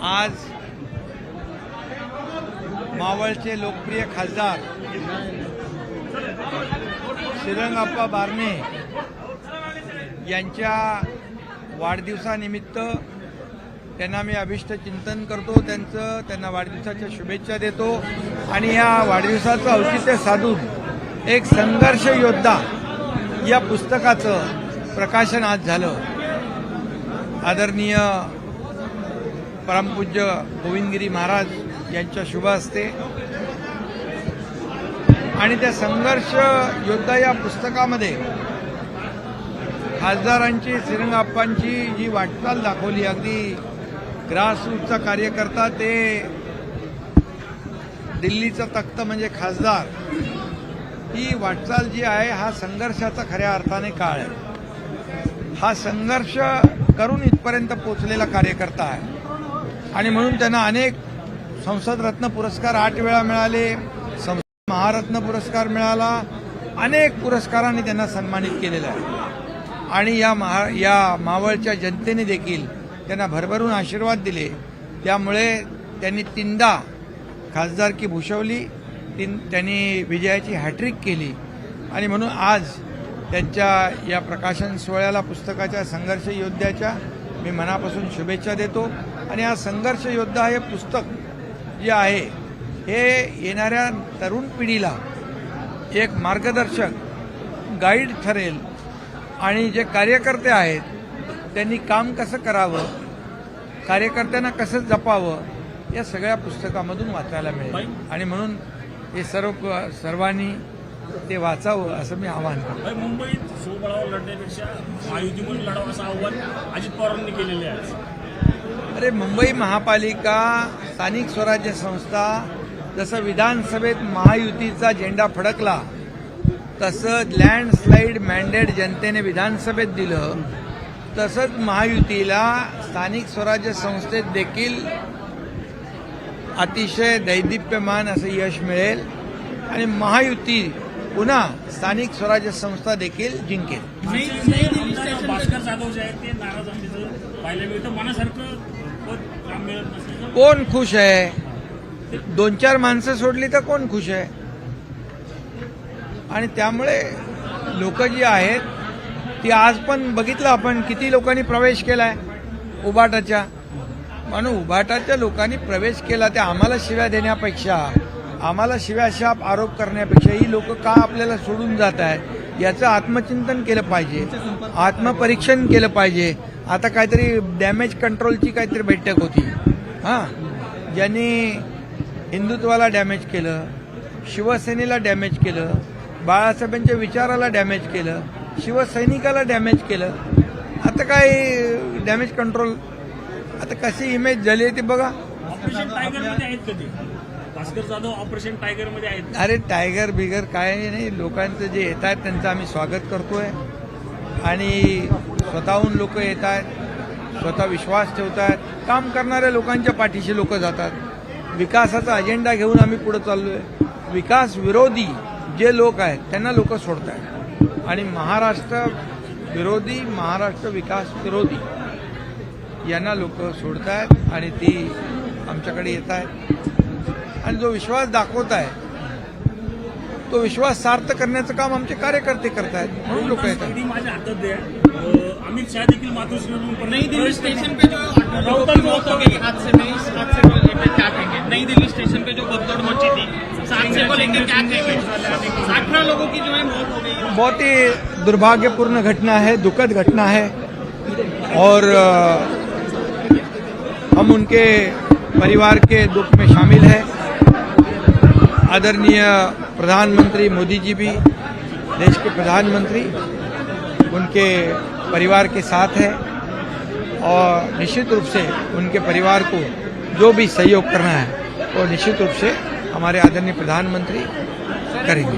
आज मावळचे लोकप्रिय खासदार श्रीरंगाप्पा बारणे यांच्या वाढदिवसानिमित्त त्यांना मी अभिष्ट चिंतन करतो त्यांचं त्यांना वाढदिवसाच्या शुभेच्छा देतो आणि या वाढदिवसाचं औचित्य साधून एक संघर्ष योद्धा या पुस्तकाचं प्रकाशन आज झालं. आदरणीय परमपूज्य गोविंदगिरी महाराज यांच्या शुभ असते आणि त्या संघर्ष योद्धा या पुस्तकामध्ये खासदारांची श्रीरंगाप्पांची जी वाटचाल दाखवली अगदी ग्रासरूटचा कार्यकर्ता ते दिल्लीचा तख्त म्हणजे खासदार. ही वाटचाल जी आहे हा संघर्षाचा खऱ्या अर्थाने काळ आहे. हा संघर्ष करून इथपर्यंत पोचलेला कार्यकर्ता आहे. आणि म्हणून त्यांना अनेक संसद रत्न पुरस्कार आठ वेळा मिळाले संसद महारत्न पुरस्कार मिळाला अनेक पुरस्कारांनी त्यांना सन्मानित केलेलं आहे. आणि या महा या मावळच्या जनतेने देखील त्यांना भरभरून आशीर्वाद दिले. त्यामुळे त्यांनी तीनदा खासदारकी भूषवली तीन त्यांनी विजयाची हॅट्रिक केली. आणि म्हणून आज त्यांच्या या प्रकाशन सोहळ्याला पुस्तकाच्या संघर्ष योद्ध्याच्या मी मनापासून शुभेच्छा देतो. आणि हा संघर्ष योद्धा हे पुस्तक जे आहे हे येणाऱ्या तरुण पिढीला एक मार्गदर्शक गाईड ठरेल. आणि जे कार्यकर्ते आहेत त्यांनी काम कसं करावं कार्यकर्त्यांना कसं जपावं या सगळ्या पुस्तकामधून वाचायला मिळेल. आणि म्हणून हे सर्व सर्वांनी ते वाचावं असं मी आवाहन करतो. मुंबईत स्वबळावर लढण्यापेक्षा महायुतीमध्ये लढावं असं आव्हान अजित पवारांनी केलेले आहे अरे मुंबई महापालिका स्थानिक स्वराज्य संस्था जसं विधानसभेत महायुतीचा झेंडा फडकला तसं लँडस्लाईड मॅन्डेट जनतेने विधानसभेत दिलं तसंच महायुतीला स्थानिक स्वराज्य संस्थेत देखील अतिशय दैदिप्यमान असं यश मिळेल आणि महायुती पुन्हा स्थानिक स्वराज्य संस्था देखील जिंकेल. आमदार भास्कर जाधव जे आहेत ते नाराज असल्याचं पाहायला मिळतं. मनासारखं पद काम मिळत नसल्याचं कोण खुश आहे? दोन चार माणसं सोडली तर कोण खुश आहे? आणि त्यामुळे लोक जी आहेत ती आज पण बघितलं आपण किती लोकांनी प्रवेश केलाय उबाटाच्या. म्हणून उबाटाच्या लोकांनी प्रवेश केला ते आम्हाला शिव्या देण्यापेक्षा आम्हाला शिव्याशाप आरोप करण्यापेक्षा ही लोक का आपल्याला सोडून जात आहे याचं आत्मचिंतन केलं पाहिजे. आत्मपरीक्षण केलं पाहिजे. आता काहीतरी डॅमेज कंट्रोलची काहीतरी बैठक होती. हां? ज्यांनी हिंदुत्वाला डॅमेज केलं शिवसेनेला डॅमेज केलं बाळासाहेबांच्या विचाराला डॅमेज केलं शिवसैनिकाला डॅमेज केलं. आता काय डॅमेज कंट्रोल आता कशी इमेज झाली आहे ती बघा. टायगरमध्ये भास्कर जाधव ऑपरेशन टायगरमध्ये आहेत. अरे टायगर बिगर काय नाही. लोकांचं जे येत आहेत त्यांचं आम्ही स्वागत करतोय. आणि स्वतःहून लोक येत आहेत स्वतः विश्वास ठेवत आहेत काम करणाऱ्या लोकांच्या पाठीशी लोक जातात. विकासाचा अजेंडा घेऊन आम्ही पुढे चाललोय. विकास विरोधी जे लोक आहेत त्यांना लोक सोडत आहेत आणि महाराष्ट्र विरोधी महाराष्ट्र विकास विरोधी यांना लोक सोडत आहेत आणि ती आमच्याकडे येत आहेत आणि जो विश्वास दाखवत आहे तो विश्वास सार्थ करण्याचं काम आमचे कार्यकर्ते करत आहेत म्हणून लोक येतात. अं, अमित शहा देखील नई दिल्ली स्टेशन पे जो रोहतक रोहतक के हादसे में इस हादसे को लेकर क्या कहेंगे? नई दिल्ली स्टेशन पे जो भगदौड़ मची थी इस हादसे को लेकर क्या कहेंगे? अठारह लोगों की जो है मौत हो गई। बहुत ही दुर्भाग्यपूर्ण घटना है दुखद घटना है और हम उनके परिवार के दुख में शामिल हैं। आदरणीय प्रधानमंत्री मोदी जी भी देश के प्रधानमंत्री उनके परिवार के साथ है और निश्चित रूप से उनके परिवार को जो भी सहयोग करना है वो निश्चित रूप से हमारे आदरणीय प्रधानमंत्री करेंगे।